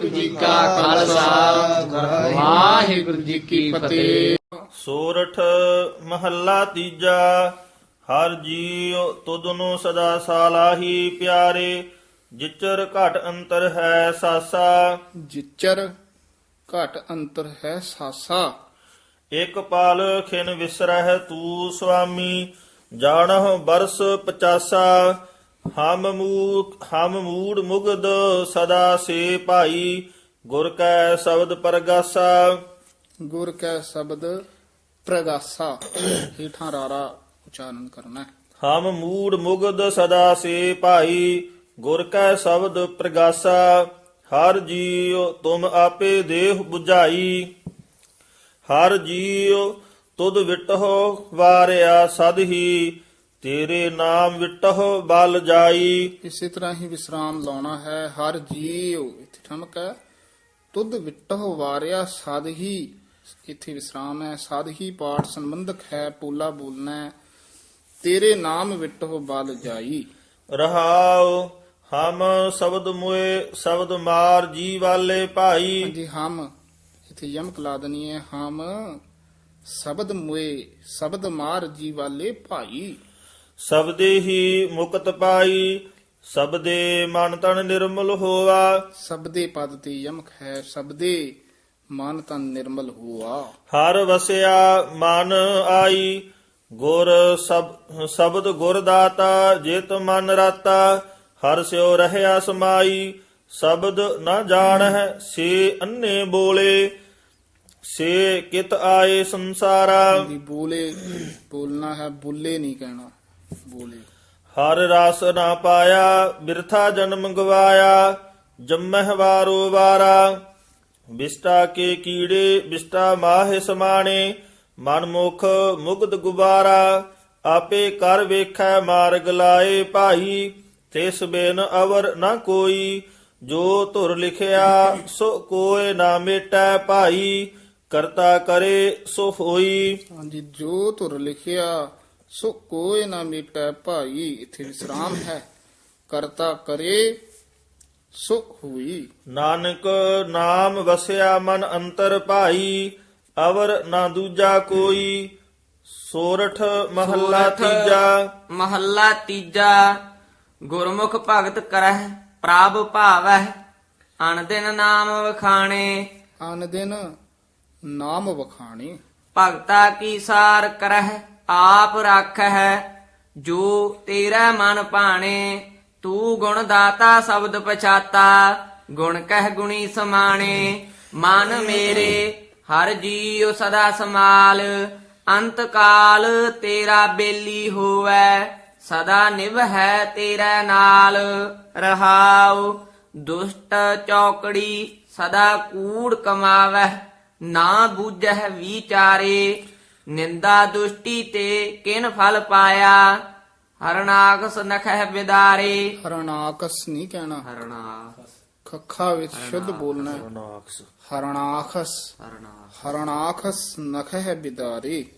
ਵਾਹਿਗੁਰੂ ਜੀ ਕਾ ਖਾਲਸਾ। ਵਾਹਿਗੁਰੂ ਜੀ ਕੀ ਫਤਿਹ। ਸੋਰਠ ਮਹੱਲਾ ਤੀਜਾ ਹਰ ਜੀਉ ਤੁਧਨੂੰ ਸਦਾ ਸਾਲਾਹੀ ਪਿਆਰੇ ਜਿਚਰ ਘਟ ਅੰਤਰ ਹੈ ਸਾਸਾ। ਜਿਚਰ ਘਟ ਅੰਤਰ ਹੈ ਸਾਸਾ। ਇਕ ਪਲ ਖਿਨ ਵਿਸਰਹਿ ਤੂ ਸੁਆਮੀ ਜਾਣਹੁ ਬਰਸ 50 ਹਮ ਮੂਕ ਹਮ ਮੂੜ ਮੁਗਦ ਸਦਾ ਸੇ ਭਾਈ ਗੁਰ ਕੈ ਸ਼ਬਦ ਪਰਗਾਸਾ। ਗੁਰ ਕੈ ਸ਼ਬਦ ਪ੍ਰਗਾਸਾ। ਹੀਠਾਂ ਰਾਰਾ ਉਚਾਰਨ ਕਰਨਾ ਹੈ। ਹਮ ਮੂੜ ਮੁਗਦ ਸਦਾ ਸੇ ਭਾਈ ਗੁਰ ਕੈ ਸ਼ਬਦ ਪ੍ਰਗਾਸਾ। ਹਰ ਜੀਉ ਤੁਮ ਆਪੇ ਦੇਹ 부ਝਾਈ ਹਰ ਜੀਉ ਤੁਧ ਵਿਟਹੁ ਵਾਰਿਆ ਸਦ ਹੀ ਤੇਰੇ ਨਾਮ ਵਿਟਹੁ ਬਲ ਜਾਈ। ਇਸੇ ਤਰ੍ਹਾਂ ਹੀ ਵਿਸਰਾਮ ਲਾਉਣਾ ਹੈ ਹਰ ਜੀਉ ਇੱਥੇ ਠਮਕ ਹੈ। ਤੁਧ ਵਿਟਹੁ ਵਾਰਿਆ ਸਦ ਹੀ ਇੱਥੇ ਵਿਸਰਾਮ ਹੈ। ਸਦ ਹੀ ਪਾਠ ਸੰਬੰਧਕ ਹੈ ਪੋਲਾ ਬੋਲਣਾ ਹੈ। ਤੇਰੇ ਨਾਮ ਵਿਟਹੁ ਬਲ ਜਾਈ। ਰਹਾਉ ਹਮ ਸ਼ਬਦ ਮੁਏ ਸ਼ਬਦ ਮਾਰ ਜੀ ਵਾਲੇ ਭਾਈ। ਹਾਂਜੀ ਹਮ ਇੱਥੇ ਯਮਕ ਲਾ ਦਨੀ ਹੈ। ਹਮ ਸ਼ਬਦ ਮੁਏ ਸ਼ਬਦ ਮਾਰ ਜੀ ਵਾਲੇ ਭਾਈ। ਸਬਦੇ ਹੀ ਮੁਕਤ ਪਾਈ ਸਬਦੇ ਮਨ ਤਨ ਨਿਰਮਲ ਹੋਆ। ਸਬਦੇ ਪਦ ਤੇ ਯਮਕ ਹੈ ਸਬਦੇ ਮਨ ਤਨ ਨਿਰਮਲ ਹੋਆ। ਹਰ ਵਸਿਆ ਮਨ ਆਈ ਗੁਰ ਸਬ ਸ਼ਬਦ ਗੁਰ ਦਾਤਾ ਜਿਤ ਮਨ ਰਾਤਾ। ਹਰ ਸਿਓ ਰਹਿਆ ਸਮਾਈ ਸ਼ਬਦ ਨਾ ਜਾਣਹਿ ਸੇ ਅੰਨੇ ਬੋਲੇ। ਸੇ ਕਿਤ ਆਏ ਸੰਸਾਰਾ। ਬੋਲੇ ਬੋਲਣਾ ਹੈ ਬੁੱਲੇ ਨਹੀਂ ਕਹਿਣਾ। ਹਰ ਰਸ ਨਾ ਪਾਇਆ, ਬਿਰਥਾ ਜਨਮ ਗਵਾਇਆ, ਜੰਮਹਿ ਵਾਰੋ ਵਾਰਾ। ਬਿਸਟਾ ਕੇ ਕੀੜੇ, ਬਿਸਟਾ ਮਾਹਿ ਸਮਾਣੇ, ਮਨ ਮੁਖ ਮੁਗਧ ਗੁਬਾਰਾ। ਆਪੇ ਕਰ ਵੇਖੈ ਮਾਰਗ ਲਾਏ ਭਾਈ, ਤਿਸ ਬਿਨ ਅਵਰ ਨਾ ਕੋਈ। ਜੋ ਧੁਰ ਲਿਖਿਆ, ਸੋ ਕੋਏ ਨਾ ਮੇਟੈ ਭਾਈ। ਕਰਤਾ ਕਰੇ ਸੋ ਹੋਈ। ਹਾਂਜੀ, ਜੋ ਧੁਰ ਲਿਖਿਆ ਸੋ ਕੋਏ ਨਾ ਮਿਟੈ ਭਾਈ ਇੱਥੇ ਵਿਸਰਾਮ ਹੈ। ਕਰਤਾ ਕਰੇ ਸੋ ਹੋਈ। ਨਾਨਕ ਨਾਮ ਵਸਿਆ ਮਨ ਅੰਤਰ ਭਾਈ ਅਵਰ ਨਾ ਦੂਜਾ ਕੋਈ। ਸੋਰਠ ਮਹੱਲਾ ਸੋਰਠ ਤੀਜਾ। ਮਹੱਲਾ ਤੀਜਾ। ਗੁਰਮੁਖ ਭਗਤ ਕਰਹਿ ਪ੍ਰਭ ਭਾਵਹਿ। ਅਨ ਦਿਨ ਨਾਮ ਵਖਾਣੇ। ਅਨ ਦਿਨ ਨਾਮ ਵਖਾਣੀ। ਭਗਤਾ ਕੀ ਸਾਰ ਕਰਹਿ ਆਪ ਰੱਖ ਹੈ ਜੋ ਤੇਰਾ ਮਨ ਭਾਣੇ, ਤੂੰ ਗੁਣ ਦਾਤਾ ਸ਼ਬਦ ਪਛਾਤਾ, ਗੁਣ ਕਹਿ ਗੁਣੀ ਸਮਾਣੇ। ਮਨ ਮੇਰੇ, ਹਰ ਜੀਉ ਸਦਾ ਸਮਾਲ ਅੰਤ ਕਾਲ ਤੇਰਾ ਬੇਲੀ ਹੋਵੈ, ਸਦਾ ਨਿਭ ਹੈ ਤੇਰਾ ਨਾਲ। ਰਹਾਉ, ਦੁਸ਼ਟ ਚੌਕੜੀ ਸਦਾ ਕੂੜ ਕਮਾਵੈ ਨਾ ਬੂਝਹਿ ਵਿਚਾਰੇ। ਨਿੰਦਾ ਦੁਸ਼ਟੀ ਤੇ ਕਿਨ ਫਲ ਪਾਇਆ? ਹਰਨਾਕਸ ਨਖਹਿ ਬਿਦਾਰੇ। ਹਰਣਾਕਸ ਨਹੀਂ ਕਹਿਣਾ। ਹਰਨਾਕਸ। ਖੱਖਾ ਵਿੱਚ ਸ਼ੁੱਧ ਬੋਲਣਾ ਹੈ। ਨਾਕਸ ਹਰਣਾਖਸ ਹਰਨਾਕਸ। ਹਰਣਾਖਸ ਨਖਹਿ ਬਿਦਾਰੇ।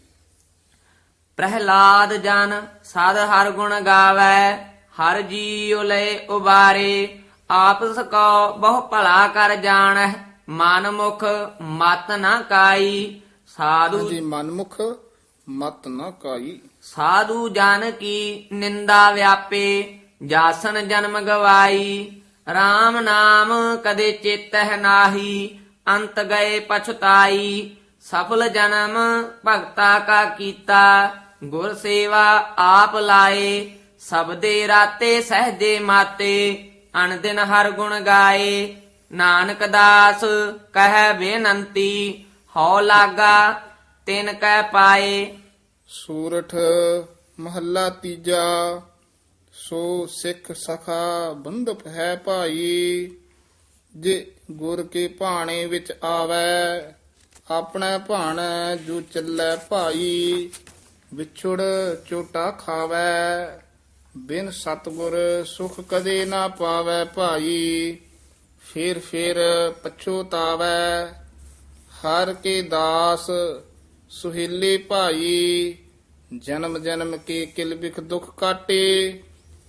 ਪ੍ਰਹਿਲਾਦ ਜਨ ਸਦ ਹਰ ਗੁਣ ਗਾਵੈ ਹਰ ਜੀਉ ਲਏ ਉਬਾਰੇ। ਆਪਸ ਕੋ ਬਹੁ ਭਲਾ ਕਰ ਜਾਣਹਿ ਮਨ ਮੁਖ ਮਤ ਨਾ ਕਾਈ। ਸਾਧੂ ਹਾਂਜੀ ਮਨਮੁਖ ਮਤ ਨ ਕਾਈ। ਸਾਧੂ ਜਨ ਕੀ ਨਿੰਦਾ ਵਿਆਪੇ ਜਾਸਨ ਜਨਮ ਗਵਾਈ। RAM ਨਾਮ ਕਦੇ ਚੇਤਹਿ ਨਾਹੀ ਅੰਤ ਗਏ ਪਛਤਾਈ। ਸਫਲ ਜਨਮ ਭਗਤਾ ਕਾ ਕੀਤਾ ਗੁਰ ਸੇਵਾ ਆਪ ਲਾਏ। ਸਬਦੇ ਰਾਤੇ ਸਹਜੇ ਮਾਤੇ ਅਣਦਿਨ ਹਰ ਗੁਣ ਗਾਏ। ਨਾਨਕ ਦਾਸ ਕਹਿ ਬੇਨੰਤੀ ਹਉ ਲਾਗਾ, ਤਿਨ ਕਹਿ ਪਾਏ। ਸੂਰਠ ਮਹੱਲਾ ਤੀਜਾ, ਸੋ ਸਿੱਖ ਸਖਾ ਬੰਧਪ ਹੈ ਭਾਈ। ਜੇ ਗੁਰ ਕੇ ਭਾਣੇ ਵਿੱਚ ਆਵੈ, ਆਪਣਾ ਭਾਣ ਜੋ ਚੱਲੈ ਭਾਈ। ਵਿਛੜ ਚੋਟਾ ਖਾਵੈ, ਬਿਨ ਸਤਗੁਰ ਸੁਖ ਕਦੇ ਨਾ ਪਾਵੈ ਭਾਈ। ਫੇਰ ਫੇਰ ਪਛੋਤਾਵੈ ਹਰ ਕੇ ਦਾਸ ਸੁਹੇਲੇ ਭਾਈ, ਜਨਮ ਜਨਮ ਕੇ ਕਿਲ ਬਿਖ ਦੁਖ ਕਾਟੇ,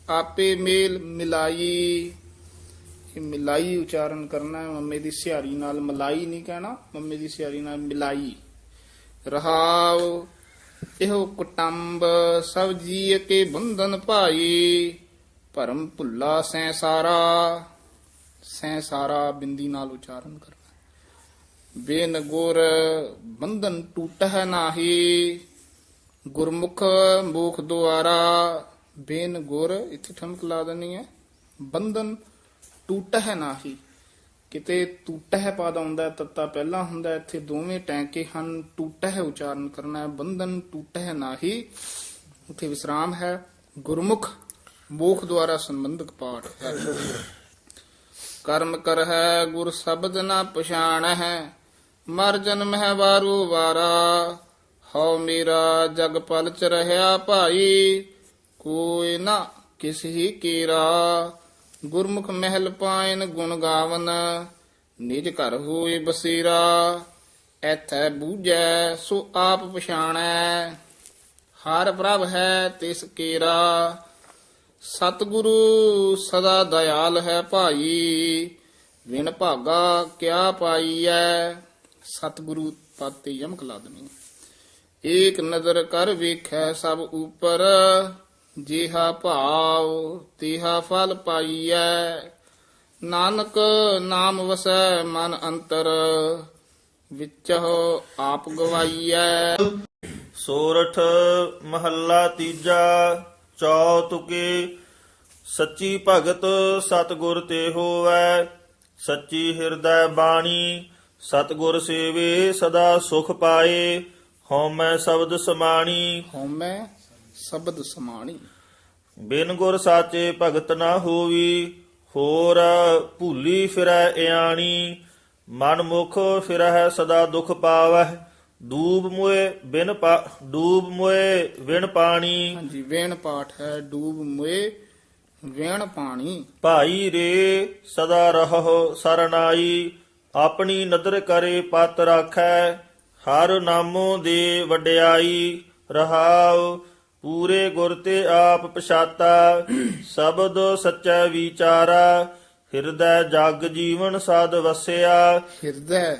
ਆਪੇ ਮੇਲ ਮਿਲਾਈ। ਇਹ ਮਿਲਾਈ ਉਚਾਰਨ ਕਰਨਾ ਹੈ, ਮੰਮੇ ਦੀ ਸਿਹਾਰੀ ਨਾਲ ਮਲਾਈ ਨਹੀਂ ਕਹਿਣਾ, ਮੰਮੇ ਦੀ ਸਿਹਾਰੀ ਨਾਲ ਮਿਲਾਈ। ਰਹਾਉ, ਇਹੋ ਕੁਟੰਬ, ਸਭ ਜੀਅ ਕੇ ਬੰਧਨ ਭਾਈ। ਭਰਮ ਭੁੱਲਾ ਸੈ ਸਾਰਾ ਸੈ ਸਾਰਾ ਬਿੰਦੀ ਨਾਲ ਉਚਾਰਨ ਕਰਨਾ। ਬੇਨ ਗੁਰ ਬੰਧਨ ਟੂਟਹਿ ਨਾਹੀ। ਗੁਰਮੁਖ ਮੂਖ ਦੁਆਰਾ ਬੇਨ ਗੁਰ ਇੱਥੇ ਠਮਕ ਲਾ ਦੇਣੀ ਹੈ। ਬੰਧਨ ਟੂਟਹਿ ਨਾਹੀ। ਕਿਤੇ ਟੂਟਹਿ ਪਦ ਆਉਂਦਾ ਹੈ, ਤੱਤਾ ਪਹਿਲਾਂ ਹੁੰਦਾ ਇੱਥੇ ਦੋਵੇਂ ਟੈਂਕੇ ਹਨ ਟੂਟਹਿ ਉਚਾਰਨ ਕਰਨਾ ਹੈ। ਬੰਧਨ ਟੂਟਹਿ ਨਾਹੀ। ਉੱਥੇ ਵਿਸਰਾਮ ਹੈ। ਗੁਰਮੁਖ ਮੋਖ ਦੁਆਰਾ ਸੰਬੰਧਕ ਪਾਠ ਹੈ। ਕਰਮ ਕਰ ਹੈ ਗੁਰ ਸ਼ਬਦ ਨਾ ਪਛਾਣ ਹੈ ਮਰ ਜਨਮ ਹੈ ਵਾਰੂ ਵਾਰਾ, ਹਉ ਮੇਰਾ ਜਗ ਪਲ ਚ ਰਹਾ ਭਾਈ, ਕੋਈ ਨਾ ਕਿਸ ਕੀਰਾ। ਗੁਰਮੁਖ ਮਹਿਲ ਪਾਇਨ ਗੁਣ ਗਾਵਨ, ਨਿਜ ਘਰ ਹੋਏ ਬਸੀਰਾ। ਐਥੈ ਬੂਝੈ, ਸੋ ਆਪ ਪਛਾਣੈ, ਹਰ ਪ੍ਰਭ ਹੈ ਤਿਸ ਕੀਰਾ। ਸਤਿਗੁਰੂ ਸਦਾ ਦਇਆਲ ਹੈ ਭਾਈ ਵਿਣ ਭਾਗਾ ਕਿਆ ਪਾਈਐ। ਸਤਿਗੁਰੂ ਪਦ ਤੇ ਯਮਕ ਲਾ ਏਕ ਨਜ਼ਰ ਕਰ ਵੇਖੈ ਸਭ ਉਪਰ, ਜਿਹਾ ਭਾਵ ਤਿਹਾ ਫਲ ਪਾਈਐ। ਨਾਨਕ ਨਾਮ ਵਸੈ ਮਨ ਅੰਤਰ, ਵਿਚਹੁ ਆਪ ਗਵਾਈਐ। ਸੋਰਠ ਮਹੱਲਾ ਤੀਜਾ ਚੌਤੁਕੇ ਸੱਚੀ ਭਗਤ ਸਤਗੁਰ ਤੇ ਹੋਵੈ। ਸੱਚੀ ਹਿਰਦੈ ਬਾਣੀ ਸਤਗੁਰ ਸੇਵੇ ਸਦਾ ਸੁਖ ਪਾਏ ਹਉਮੈ ਸ਼ਬਦ ਸਮਾਣੀ। ਹਉਮੈ ਸ਼ਬਦ ਸਮਾਣੀ। ਬਿਨ ਗੁਰ ਸਾਚੇ ਭਗਤ ਨਾ ਹੋਵੀ ਹੋਰ ਭੂਲੀ ਫਿਰੈ ਇਆਣੀ। ਮਨ ਮੁਖ ਫਿਰੈ ਸਦਾ ਦੁਖ ਪਾਵਹਿ ਡੂਬ ਮੁਏ ਬਿਨ ਡੂਬ ਮੁਏ ਵਿਣ ਪਾਣੀ। ਹਾਂਜੀ ਵੇਣ ਪਾਠ ਹੈ ਡੂਬ ਮੁਏ ਵੇਣ ਪਾਣੀ। ਭਾਈ ਰੇ ਸਦਾ ਰਹੋ ਸਰਨਾਈ ਆਪਣੀ ਨਦਰ ਕਰੇ ਪਤ ਰਾਖੈ ਹਰ ਨਾਮੋ ਦੇ ਵਡਿਆਈ ਰਹਾਉ ਪੂਰੇ ਗੁਰ ਤੇ ਆਪ ਪਛਾਤਾ ਸ਼ਬਦ ਸੱਚਾ ਵਿਚਾਰਾ ਹਿਰਦੈ ਜਗ ਜੀਵਨ ਸਾਧ ਵਸਿਆ। ਹਿਰਦੈ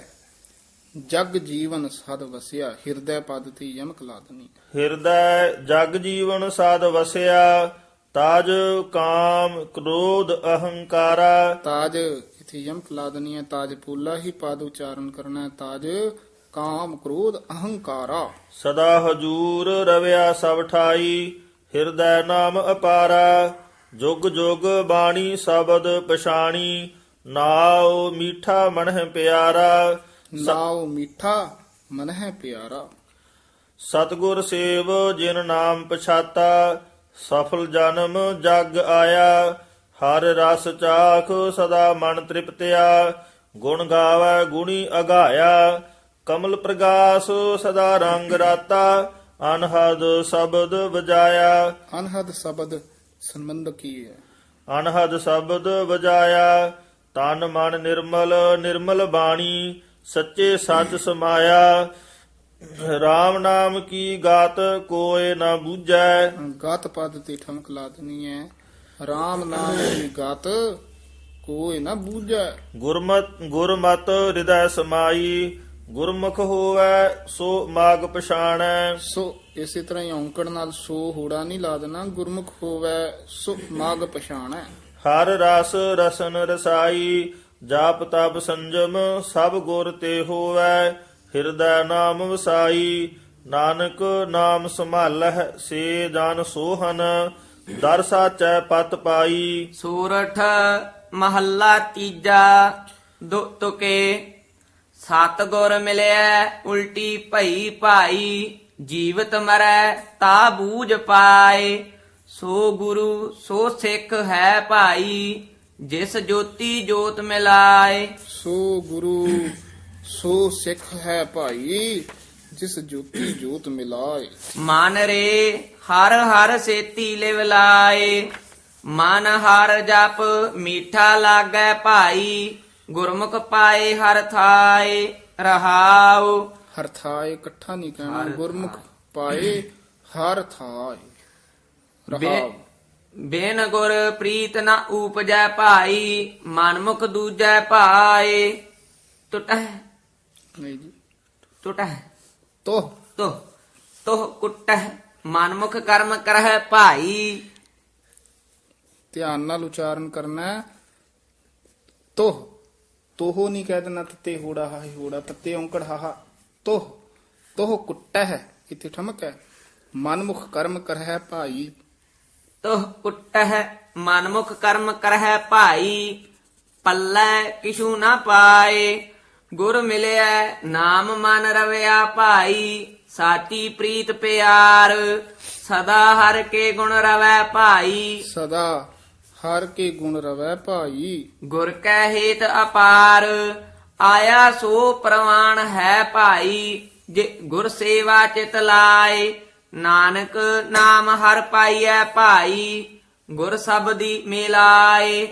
ਜਗ ਜੀਵਨ ਸਦ ਵਸਿਆ ਹਿਰਦੈ ਪਦ ਤੇ ਯਮਕ ਲਾ ਦੇਣੀ ਹਿਰਦੈ ਜਗ ਜੀਵਨ ਸਾਧ ਵਸਿਆ ਤਾਜ ਕਾਮ ਕ੍ਰੋਧ ਅਹੰਕਾਰਾ। ਤਾਜ ਇਥੇ ਯਮਕ ਲਾ ਦੇਣੀ ਹੈ ਤਾਜ ਪੂਲਾ ਹੀ ਪਦ ਉਚਾਰਨ ਕਰਨਾ ਹੈ। ਤਾਜ ਕਾਮ ਕ੍ਰੋਧ ਅਹੰਕਾਰਾ। ਸਦਾ ਹਜੂਰ ਰਵਿਆ ਸਭ ਠਾਈ ਹਿਰਦੈ ਨਾਮ ਅਪਾਰਾ। ਜੁਗ ਜੁਗ ਬਾਣੀ ਸ਼ਬਦ ਪਛਾਣੀ ਨਾਉ ਮੀਠਾ ਮਨਹਿ ਪਿਆਰਾ। ਨਾਉ ਮਿੱਠਾ ਮਨ ਹੈ ਪਿਆਰਾ। ਸਤਗੁਰ ਸੇਵ ਜਿਨ ਨਾਮ ਪਛਾਤਾ ਸਫਲ ਜਨਮ ਜਗ ਆਇਆ ਹਰ ਰਸ ਚਾਖ ਸਦਾ ਮਨ ਤ੍ਰਿਪਤਿਆ ਗੁਣ ਗਾਵੈ ਗੁਣੀ ਅਗਾਇਆ ਕਮਲ ਪ੍ਰਗਾਸ ਸਦਾ ਰੰਗ ਰਾਤਾ ਅਨਹਦ ਸ਼ਬਦ ਵਜਾਇਆ। ਅਨਹਦ ਸ਼ਬਦ ਸੰਬੰਧ ਕੀ ਹੈ? ਅਨਹਦ ਸ਼ਬਦ ਵਜਾਇਆ ਤਨ ਮਨ ਨਿਰਮਲ ਨਿਰਮਲ ਬਾਣੀ ਸੱਚੇ ਸੱਚ ਸਮਾਇਆ RAM ਨਾਮ ਕੀ ਗਾਤ ਕੋਏ ਨਾ ਬੂਝੈ? ਗਾਤ ਪਦ ਤੇ ਠਮਕ ਲਾ ਦੇਣੀ ਹੈ। RAM ਨਾਮ ਦੀ ਗਾਤ ਕੋਈ ਨਾ ਬੂਝੈ? ਗੁਰਮਤ ਗੁਰਮਤ ਹਿਰਦੈ ਸਮਾਈ ਗੁਰਮੁਖ ਹੋਵੈ ਸੋ ਮਾਗ ਪਛਾਣੈ। ਸੋ ਇਸੇ ਤਰ੍ਹਾਂ ਹੀ ਔਂਕੜ ਨਾਲ ਸੋ ਹੋੜਾ ਨਹੀਂ ਲਾ ਦੇਣਾ ਗੁਰਮੁਖ ਹੋਵੇ ਸੋ ਮਾਗ ਪਛਾਣੈ। ਹਰ ਰਸ ਰਸਨ ਰਸਾਈ ਜਾਪ ਤਪ ਸੰਜਮ ਸਭ ਗੁਰ ਤੇ ਹੋਵੈ। ਹਿਰਦੈ ਨਾਮ ਵਸਾਈ ਨਾਨਕ ਨਾਮ ਸੰਭਾਲਹਿ ਸੇ ਜਨ ਸੋਹਨ ਦਰ ਸਾਚੈ ਪਤ ਪਾਈ। ਸੂਰਠ ਮਹੱਲਾ ਤੀਜਾ ਦੁਤੁਕੇ ਸਤਗੁਰ ਮਿਲਿਆ ਉਲਟੀ ਭਈ ਭਾਈ ਜੀਵਤ ਮਰੈ ਤਾ ਬੂਝ ਪਾਏ। ਸੋ ਗੁਰੂ ਸੋ ਸਿੱਖ ਹੈ ਭਾਈ ਜਿਸ ਜੋਤੀ ਜੋਤ ਮਿਲਾਏ। ਸੋ ਗੁਰੂ ਸੋ ਸਿੱਖ ਹੈ ਭਾਈ ਜਿਸ ਜੋਤੀ ਜੋਤ ਮਿਲਾਏ। ਮਨ ਰੇ ਹਰ ਹਰ ਸੇਤੀ ਲਿਵ ਲਾਏ। ਮਨ ਹਰ ਜਪ ਮੀਠਾ ਲਾਗੈ ਭਾਈ। ਗੁਰਮੁਖ ਪਾਏ ਹਰ ਥਾਏ ਰਹਾਉ। ਹਰ ਥਾਏ ਇਕੱਠਾ ਨਹੀਂ ਕਹਿਣਾ ਗੁਰਮੁਖ ਪਾਏ ਹਰ ਥਾਏ ਰਹਾਉ। ਬਿਨ ਗੁਰ ਪ੍ਰੀਤ ਨ ਊਪਜੈ ਭਾਈ ਮਨਮੁਖ ਦੂਜੈ ਭਾਏ। ਟੁਟਹਿ ਨਹੀਂ ਜੀ। ਟੁਟਹਿ ਤੋਹ। ਤੋ ਤੋਹ ਕੁਟਹਿ ਮਨਮੁਖ ਕਰਮ ਕਰਹਿ ਭਾਈ। ਧਿਆਨ ਨਾਲ ਉਚਾਰਨ ਕਰਨਾ ਹੈ। ਤੋਹ। ਤੋਹ ਨਹੀਂ ਕਹਿ ਦੇਣਾ ਤੱਤੇ ਹੋੜਾ ਹਾਹੀ ਹੋੜਾ ਤੱਤੇ ਔਂਕੜ ਹਾਹਾ। ਤੋਹ। ਤੋਹ ਕੁੱਟਾ ਹੈ। ਇੱਥੇ ਠਮਕ ਹੈ। ਮਨਮੁਖ ਕਰਮ ਕਰਹਿ ਭਾਈ। ਤੋਹ ਕੁਟਹਿ ਮਨਮੁਖ ਕਰਮ ਕਰਹਿ ਭਾਈ। ਪੱਲੇ ਕਿਛੂ ਨਾ ਪਾਏ। ਗੁਰ ਮਿਲਿਆ ਨਾਮ ਮਨ ਰਵਿਆ ਭਾਈ ਸਾਚੀ ਪ੍ਰੀਤ ਪਿਆਰ ਸਦਾ ਹਰ ਕੇ ਗੁਣ ਰਵੈ ਭਾਈ। ਸਦਾ ਹਰ ਕੇ ਗੁਣ ਰਵੈ ਭਾਈ। ਗੁਰ ਕੈ ਹੇਤ ਅਪਾਰ ਆਇਆ ਸੋ ਪ੍ਰਵਾਨ ਹੈ ਭਾਈ। ਜੇ ਗੁਰ ਸੇਵਾ ਚਿਤ ਲਾਏ ਨਾਨਕ ਨਾਮ ਹਰ ਪਾਈਐ ਭਾਈ। ਗੁਰ ਸਬਦੀ ਮਿਲਾਏ।